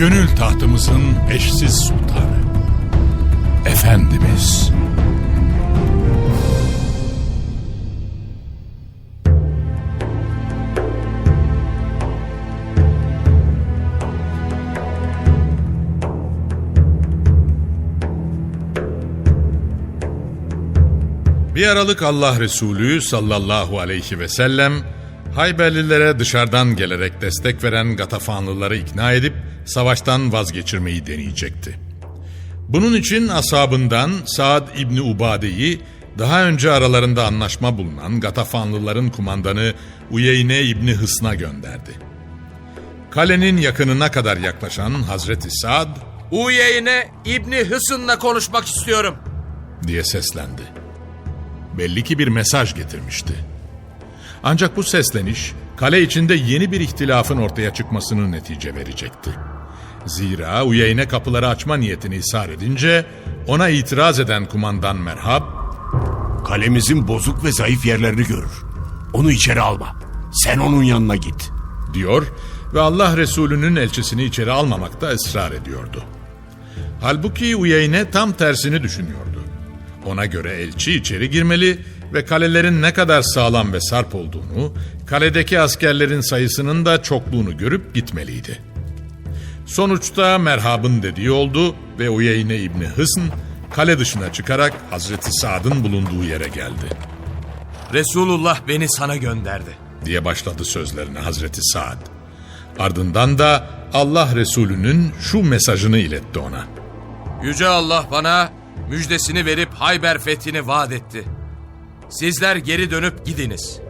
Gönül tahtımızın eşsiz sultanı. Efendimiz. Bir aralık Allah Resulü sallallahu aleyhi ve sellem Hayberlilere dışarıdan gelerek destek veren Gatafanlıları ikna edip savaştan vazgeçirmeyi deneyecekti. Bunun için asabından Saad İbni Ubade'yi daha önce aralarında anlaşma bulunan Gatafanlıların kumandanı Uyeyne İbni Hısn'a gönderdi. Kalenin yakınına kadar yaklaşan Hazreti Saad Uyeyne İbni Hısın'la konuşmak istiyorum. diye seslendi. Belli ki bir mesaj getirmişti. Ancak bu sesleniş kale içinde yeni bir ihtilafın ortaya çıkmasını netice verecekti. Zira Uyeyne kapıları açma niyetini ısrar edince ona itiraz eden kumandan Merhab Kalemizin bozuk ve zayıf yerlerini görür. Onu içeri alma. Sen onun yanına git. diyor ve Allah Resulü'nün elçisini içeri almamakta ısrar ediyordu. Halbuki Uyeyne tam tersini düşünüyordu. Ona göre elçi içeri girmeli ve kalelerin ne kadar sağlam ve sarp olduğunu, kaledeki askerlerin sayısının da çokluğunu görüp gitmeliydi. Sonuçta merhabın dediği oldu ve Uyeyne İbni Hısn kale dışına çıkarak Hazreti Sa'd'ın bulunduğu yere geldi. Resulullah beni sana gönderdi. diye başladı sözlerine Hazreti Saad. Ardından da Allah Resulü'nün şu mesajını iletti ona. Yüce Allah bana müjdesini verip Hayber fethini vaat etti. Sizler geri dönüp gidiniz.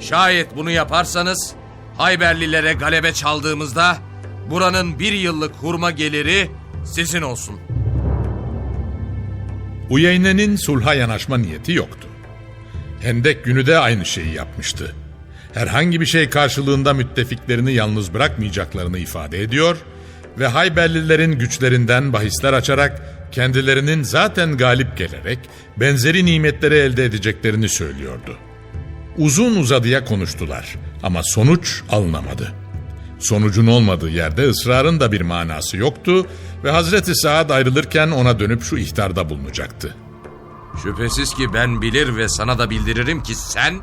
Şayet bunu yaparsanız Hayberlilere galebe çaldığımızda buranın bir yıllık hurma geliri sizin olsun. Uyeyne'nin sulha yanaşma niyeti yoktu. Hendek günü de aynı şeyi yapmıştı. Herhangi bir şey karşılığında müttefiklerini yalnız bırakmayacaklarını ifade ediyor ve Hayberlilerin güçlerinden bahisler açarak kendilerinin zaten galip gelerek benzeri nimetleri elde edeceklerini söylüyordu. Uzun uzadıya konuştular ama sonuç alınamadı. Sonucun olmadığı yerde ısrarın da bir manası yoktu ve Hazreti Saad ayrılırken ona dönüp şu ihtarda bulunacaktı. Şüphesiz ki ben bilir ve sana da bildiririm ki sen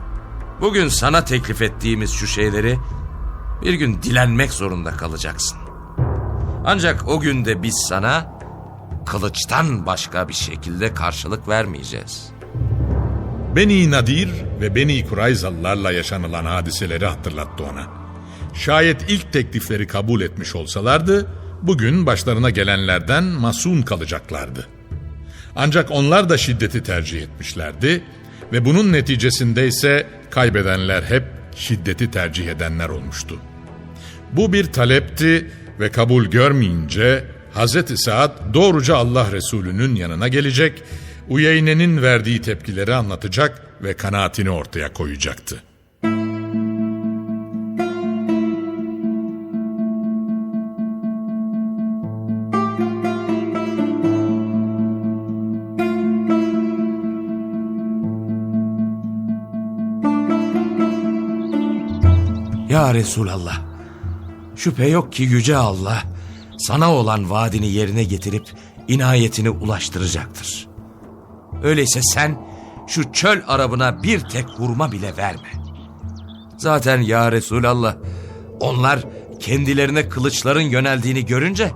bugün sana teklif ettiğimiz şu şeyleri bir gün dilenmek zorunda kalacaksın. Ancak o günde biz sana kılıçtan başka bir şekilde karşılık vermeyeceğiz. Beni Nadir ve Beni Kurayzalılarla yaşanılan hadiseleri hatırlattı ona. Şayet ilk teklifleri kabul etmiş olsalardı, bugün başlarına gelenlerden masun kalacaklardı. Ancak onlar da şiddeti tercih etmişlerdi ve bunun neticesinde ise kaybedenler hep şiddeti tercih edenler olmuştu. Bu bir talepti ve kabul görmeyince Hazreti Saad doğruca Allah Resulü'nün yanına gelecek, Uyeyne'nin verdiği tepkileri anlatacak ve kanaatini ortaya koyacaktı. Ya Resulallah, şüphe yok ki Yüce Allah sana olan vaadini yerine getirip inayetini ulaştıracaktır. Öyleyse sen şu çöl arabına bir tek hurma bile verme. Zaten ya Resulallah onlar kendilerine kılıçların yöneldiğini görünce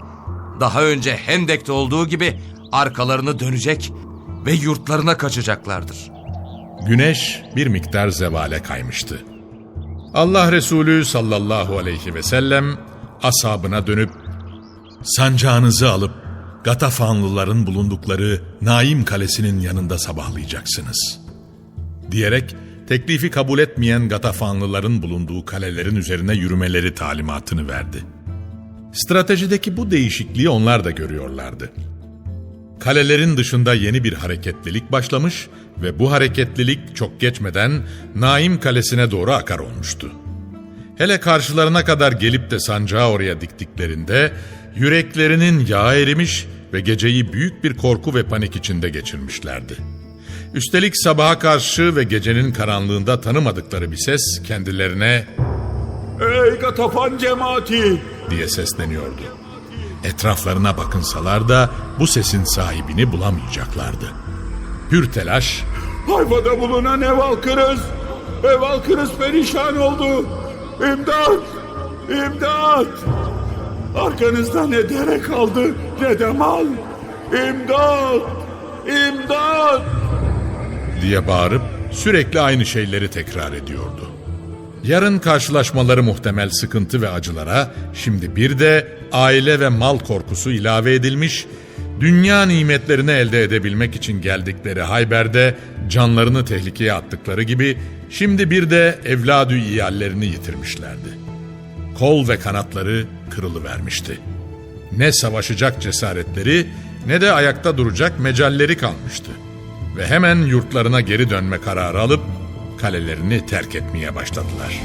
daha önce Hendek'te olduğu gibi arkalarını dönecek ve yurtlarına kaçacaklardır. Güneş bir miktar zevale kaymıştı. Allah Resulü sallallahu aleyhi ve sellem ashabına dönüp sancağınızı alıp Gatafanlıların bulundukları Naim Kalesi'nin yanında sabahlayacaksınız. Diyerek teklifi kabul etmeyen Gatafanlıların bulunduğu kalelerin üzerine yürümeleri talimatını verdi. Stratejideki bu değişikliği onlar da görüyorlardı. Kalelerin dışında yeni bir hareketlilik başlamış ve bu hareketlilik çok geçmeden Naim Kalesi'ne doğru akar olmuştu. Hele karşılarına kadar gelip de sancağı oraya diktiklerinde yüreklerinin yağı erimiş ve geceyi büyük bir korku ve panik içinde geçirmişlerdi. Üstelik sabaha karşı ve gecenin karanlığında tanımadıkları bir ses kendilerine Ey Gatafan cemaati! diye sesleniyordu. Etraflarına bakınsalar da bu sesin sahibini bulamayacaklardı. Hür telaş, Hayfada bulunan ev halkınız, ev halkınız perişan oldu. İmdat, imdat. Arkanızda ne dere kaldı ne de mal. İmdat, imdat. diye bağırıp sürekli aynı şeyleri tekrar ediyordu. Yarın karşılaşmaları muhtemel sıkıntı ve acılara şimdi bir de aile ve mal korkusu ilave edilmiş, dünya nimetlerini elde edebilmek için geldikleri Hayber'de canlarını tehlikeye attıkları gibi şimdi bir de evladü iyallerini yitirmişlerdi. Kol ve kanatları kırılıvermişti. Ne savaşacak cesaretleri ne de ayakta duracak mecalleri kalmıştı. Ve hemen yurtlarına geri dönme kararı alıp kalelerini terk etmeye başladılar.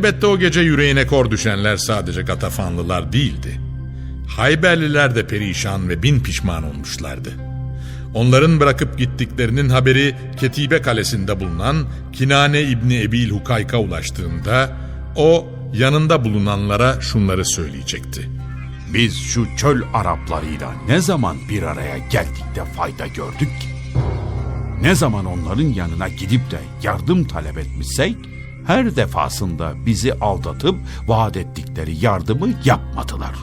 Elbette o gece yüreğine kor düşenler sadece Gatafanlılar değildi. Hayberliler de perişan ve bin pişman olmuşlardı. Onların bırakıp gittiklerinin haberi Ketibe Kalesi'nde bulunan Kinane İbni Ebil Hukayk'a ulaştığında o yanında bulunanlara şunları söyleyecekti. Biz şu çöl Araplarıyla ne zaman bir araya geldik de fayda gördük ki? Ne zaman onların yanına gidip de yardım talep etmişsek, her defasında bizi aldatıp vaat ettikleri yardımı yapmadılar.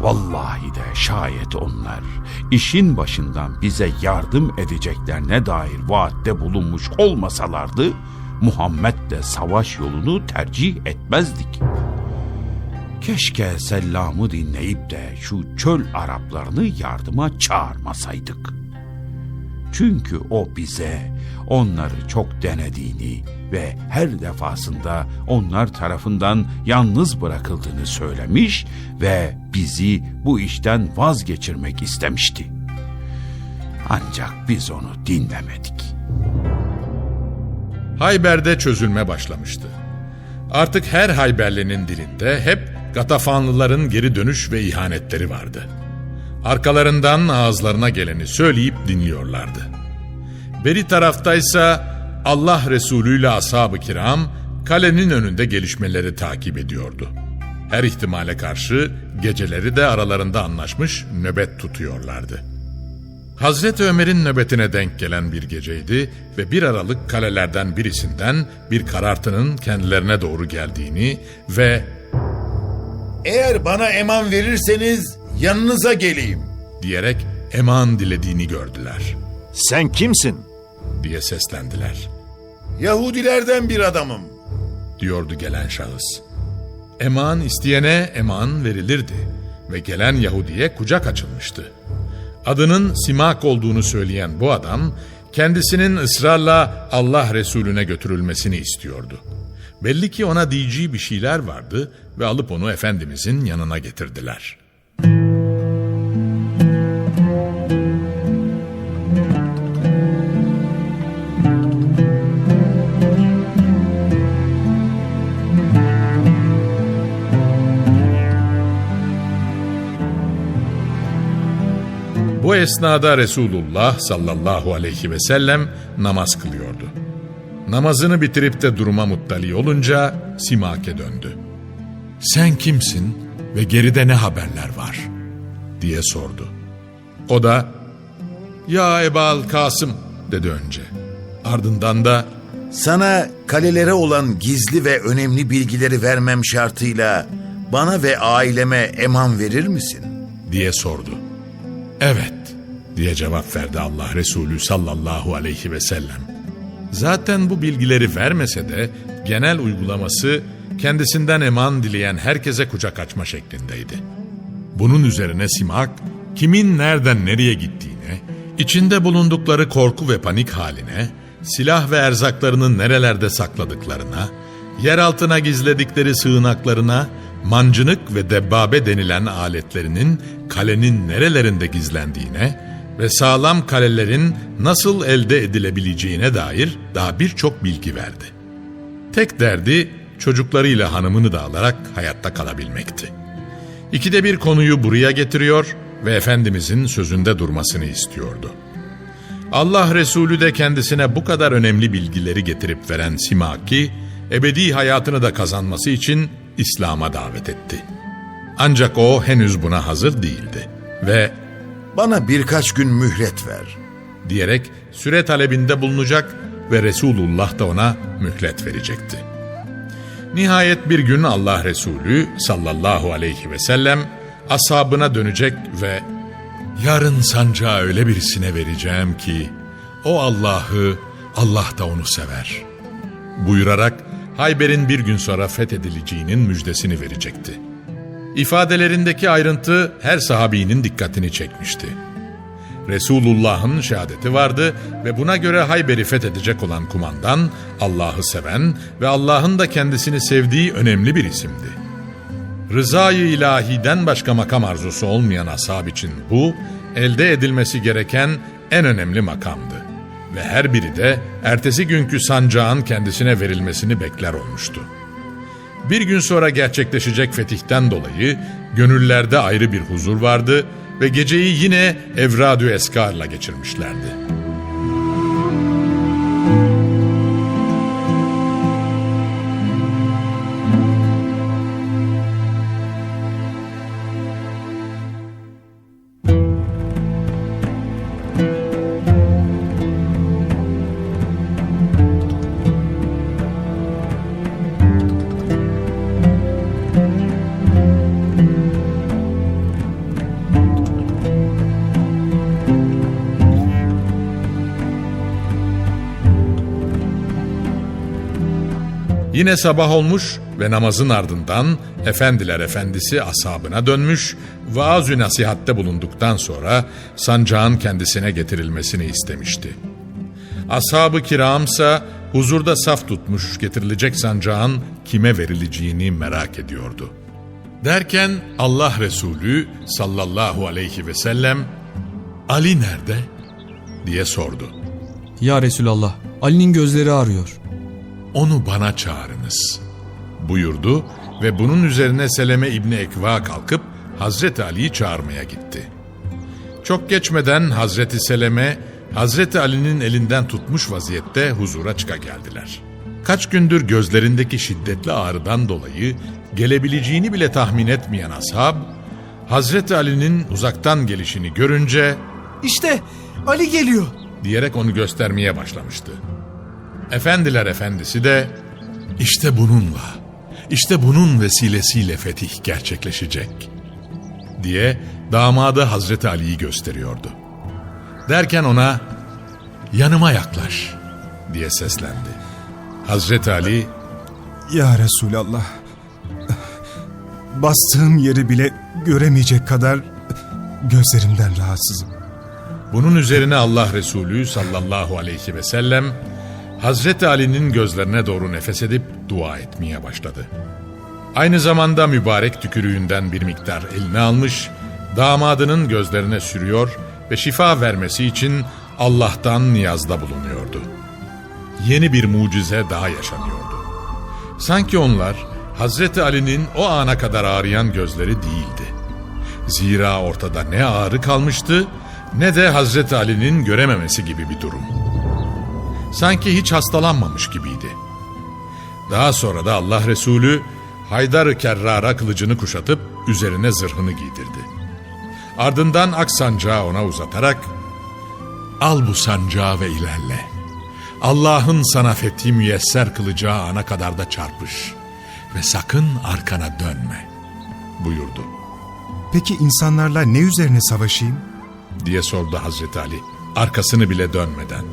Vallahi de şayet onlar işin başından bize yardım edeceklerine dair vaatte bulunmuş olmasalardı, Muhammed'le savaş yolunu tercih etmezdik. Keşke selamı dinleyip de şu çöl Araplarını yardıma çağırmasaydık. Çünkü o bize onları çok denediğini ve her defasında onlar tarafından yalnız bırakıldığını söylemiş ve bizi bu işten vazgeçirmek istemişti. Ancak biz onu dinlemedik. Hayber'de çözülme başlamıştı. Artık her Hayberlinin dilinde hep Gatafanlıların geri dönüş ve ihanetleri vardı. Arkalarından ağızlarına geleni söyleyip dinliyorlardı. Beri taraftaysa Allah Resulü ile ashab-ı kiram kalenin önünde gelişmeleri takip ediyordu. Her ihtimale karşı geceleri de aralarında anlaşmış nöbet tutuyorlardı. Hazreti Ömer'in nöbetine denk gelen bir geceydi ve bir aralık kalelerden birisinden bir karartının kendilerine doğru geldiğini ve Eğer bana eman verirseniz yanınıza geleyim. diyerek eman dilediğini gördüler Sen kimsin? diye seslendiler. Yahudilerden bir adamım. diyordu gelen şahıs. Eman isteyene eman verilirdi ve gelen Yahudi'ye kucak açılmıştı. Adının Simak olduğunu söyleyen bu adam kendisinin ısrarla Allah Resulüne götürülmesini istiyordu. Belli ki ona diyeceği bir şeyler vardı ve alıp onu Efendimizin yanına getirdiler. Bu esnada Resulullah sallallahu aleyhi ve sellem namaz kılıyordu. Namazını bitirip de duruma muttali olunca Simak'e döndü. Sen kimsin ve geride ne haberler var? diye sordu. O da ya Ebal Kasım dedi önce. Ardından da Sana kalelere olan gizli ve önemli bilgileri vermem şartıyla bana ve aileme eman verir misin? diye sordu. Evet diye cevap verdi Allah Resulü sallallahu aleyhi ve sellem. Zaten bu bilgileri vermese de genel uygulaması kendisinden eman dileyen herkese kucak açma şeklindeydi. Bunun üzerine Simak kimin nereden nereye gittiğine, içinde bulundukları korku ve panik haline, silah ve erzaklarını nerelerde sakladıklarına, yer altına gizledikleri sığınaklarına, mancınık ve debbabe denilen aletlerinin kalenin nerelerinde gizlendiğine, ve sağlam kalelerin nasıl elde edilebileceğine dair daha birçok bilgi verdi. Tek derdi çocuklarıyla hanımını da alarak hayatta kalabilmekti. İkide bir konuyu buraya getiriyor ve Efendimizin sözünde durmasını istiyordu. Allah Resulü de kendisine bu kadar önemli bilgileri getirip veren Simaki, ebedi hayatını da kazanması için İslam'a davet etti. Ancak o henüz buna hazır değildi ve Bana birkaç gün mühlet ver. diyerek süre talebinde bulunacak ve Resulullah da ona mühlet verecekti. Nihayet bir gün Allah Resulü sallallahu aleyhi ve sellem ashabına dönecek ve yarın sancağı öyle birisine vereceğim ki o Allah'ı Allah da onu sever buyurarak Hayber'in bir gün sonra fethedileceğinin müjdesini verecekti. İfadelerindeki ayrıntı her sahabinin dikkatini çekmişti. Resulullah'ın şehadeti vardı ve buna göre Hayber'i fethedecek olan kumandan Allah'ı seven ve Allah'ın da kendisini sevdiği önemli bir isimdi. Rızayı ilahiden başka makam arzusu olmayan ashab için bu, elde edilmesi gereken en önemli makamdı. Ve her biri de ertesi günkü sancağın kendisine verilmesini bekler olmuştu. Bir gün sonra gerçekleşecek fetihten dolayı gönüllerde ayrı bir huzur vardı ve geceyi yine Evradü Eskar'la geçirmişlerdi. Yine sabah olmuş ve namazın ardından Efendiler Efendisi ashabına dönmüş, vaaz-ı nasihatte bulunduktan sonra sancağın kendisine getirilmesini istemişti. Ashab-ı kiramsa huzurda saf tutmuş getirilecek sancağın kime verileceğini merak ediyordu. Derken Allah Resulü sallallahu aleyhi ve sellem Ali nerede diye sordu. Ya Resulallah, Ali'nin gözleri ağrıyor. Onu bana çağırınız buyurdu ve bunun üzerine Seleme İbni Ekva kalkıp Hazreti Ali'yi çağırmaya gitti. Çok geçmeden Hazreti Seleme Hazreti Ali'nin elinden tutmuş vaziyette huzura çıka geldiler. Kaç gündür gözlerindeki şiddetli ağrıdan dolayı gelebileceğini bile tahmin etmeyen ashab, Hazreti Ali'nin uzaktan gelişini görünce İşte Ali geliyor. diyerek onu göstermeye başlamıştı. Efendiler efendisi de işte bununla, işte bunun vesilesiyle fetih gerçekleşecek diye damadı Hazreti Ali'yi gösteriyordu. Derken ona yanıma yaklaş diye seslendi. Hazreti Ali Ya Resulallah. Bastığım yeri bile göremeyecek kadar gözlerimden rahatsızım. Bunun üzerine Allah Resulü sallallahu aleyhi ve sellem Hazreti Ali'nin gözlerine doğru nefes edip dua etmeye başladı. Aynı zamanda mübarek tükürüğünden bir miktar eline almış, damadının gözlerine sürüyor ve şifa vermesi için Allah'tan niyazda bulunuyordu. Yeni bir mucize daha yaşanıyordu. Sanki onlar Hazreti Ali'nin o ana kadar ağrıyan gözleri değildi. Zira ortada ne ağrı kalmıştı ne de Hazreti Ali'nin görememesi gibi bir durum. Sanki hiç hastalanmamış gibiydi. Daha sonra da Allah Resulü Haydar-ı Kerrar'a kılıcını kuşatıp üzerine zırhını giydirdi. Ardından ak sancağı ona uzatarak Al bu sancağı ve ilerle. Allah'ın sana fethi müyesser kılacağı ana kadar da çarpış ve sakın arkana dönme buyurdu. Peki insanlarla ne üzerine savaşayım? diye sordu Hazreti Ali arkasını bile dönmeden.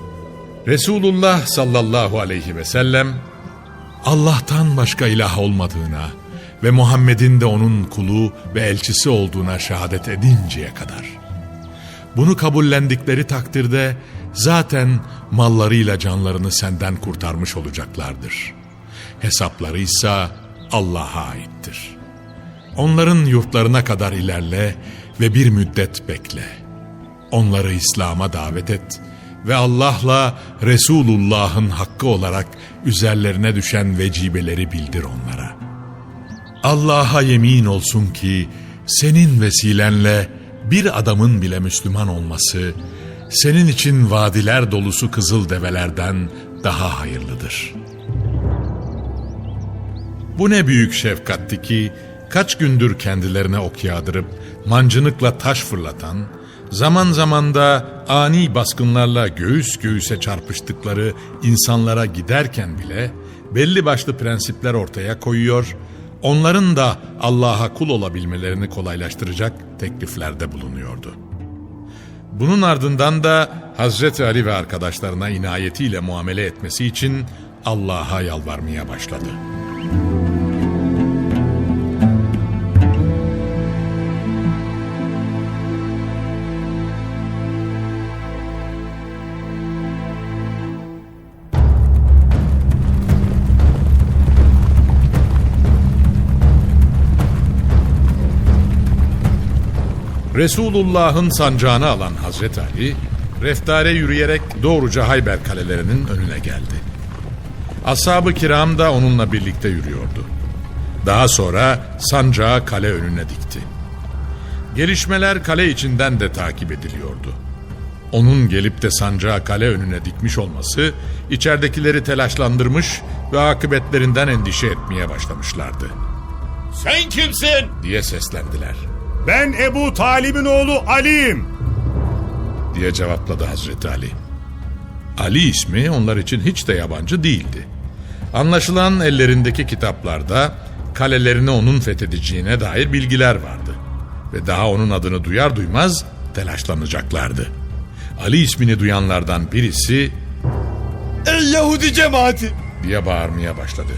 Resulullah sallallahu aleyhi ve sellem Allah'tan başka ilah olmadığına ve Muhammed'in de onun kulu ve elçisi olduğuna şehadet edinceye kadar. Bunu kabullendikleri takdirde zaten mallarıyla canlarını senden kurtarmış olacaklardır. Hesapları ise Allah'a aittir. Onların yurtlarına kadar ilerle ve bir müddet bekle. Onları İslam'a davet et ve Allah'la Resulullah'ın hakkı olarak üzerlerine düşen vecibeleri bildir onlara. Allah'a yemin olsun ki senin vesilenle bir adamın bile Müslüman olması senin için vadiler dolusu kızıl develerden daha hayırlıdır. Bu ne büyük şefkatti ki kaç gündür kendilerine ok yağdırıp mancınıkla taş fırlatan, zaman zaman da ani baskınlarla göğüs göğüse çarpıştıkları insanlara giderken bile belli başlı prensipler ortaya koyuyor, onların da Allah'a kul olabilmelerini kolaylaştıracak tekliflerde bulunuyordu. Bunun ardından da Hazreti Ali ve arkadaşlarına inayetiyle muamele etmesi için Allah'a yalvarmaya başladı. Resulullah'ın sancağını alan Hazreti Ali, reftare yürüyerek doğruca Hayber kalelerinin önüne geldi. Ashab-ı kiram da onunla birlikte yürüyordu. Daha sonra sancağı kale önüne dikti. Gelişmeler kale içinden de takip ediliyordu. Onun gelip de sancağı kale önüne dikmiş olması içeridekileri telaşlandırmış ve akıbetlerinden endişe etmeye başlamışlardı Sen kimsin? diye seslendiler. Ben Ebu Talib'in oğlu Ali'yim. diye cevapladı Hazreti Ali. Ali ismi onlar için hiç de yabancı değildi. Anlaşılan ellerindeki kitaplarda kalelerini onun fethedeceğine dair bilgiler vardı. Ve daha onun adını duyar duymaz telaşlanacaklardı. Ali ismini duyanlardan birisi Ey Yahudi cemaati! diye bağırmaya başladı.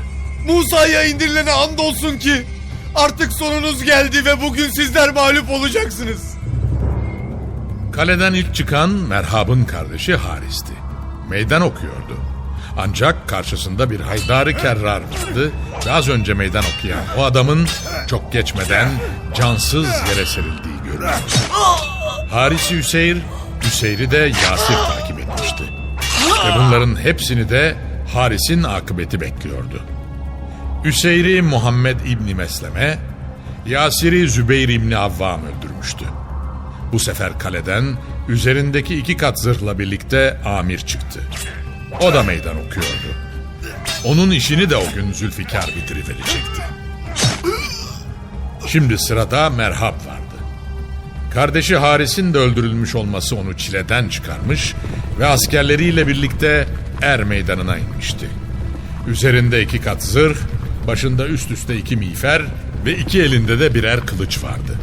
Musa'ya indirilene andolsun ki artık sonunuz geldi ve bugün sizler mağlup olacaksınız. Kaleden ilk çıkan Merhab'ın kardeşi Haris'ti. Meydan okuyordu. Ancak karşısında bir haydarı kerrar vardı ve az önce meydan okuyan o adamın çok geçmeden cansız yere serildiği görüldü. Haris'i Hüseyr, Hüseyr'i de Yasir takip etmişti. Ve bunların hepsini de Haris'in akıbeti bekliyordu. Hüseyr'i Muhammed İbni Mesleme, Yasir'i Zübeyir İbni Avvam öldürmüştü. Bu sefer kaleden üzerindeki iki kat zırhla birlikte amir çıktı. O da meydan okuyordu. Onun işini de o gün Zülfikar bitiriverecekti. Şimdi sırada Merhab vardı. Kardeşi Haris'in de öldürülmüş olması onu çileden çıkarmış ve askerleriyle birlikte er meydanına inmişti. Üzerinde iki kat zırh, başında üst üste iki miğfer ve iki elinde de birer kılıç vardı.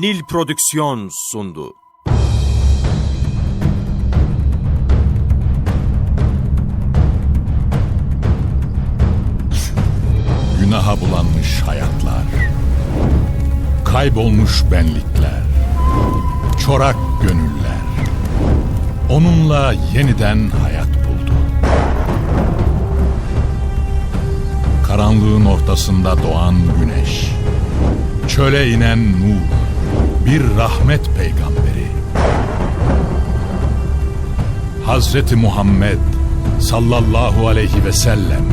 Nil Prodüksiyon sundu. Günaha bulanmış hayatlar, kaybolmuş benlikler, çorak gönüller, onunla yeniden hayat buldu. Karanlığın ortasında doğan güneş, çöle inen nur, bir rahmet peygamberi. Hazreti Muhammed sallallahu aleyhi ve sellem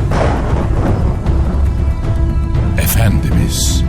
Efendimiz.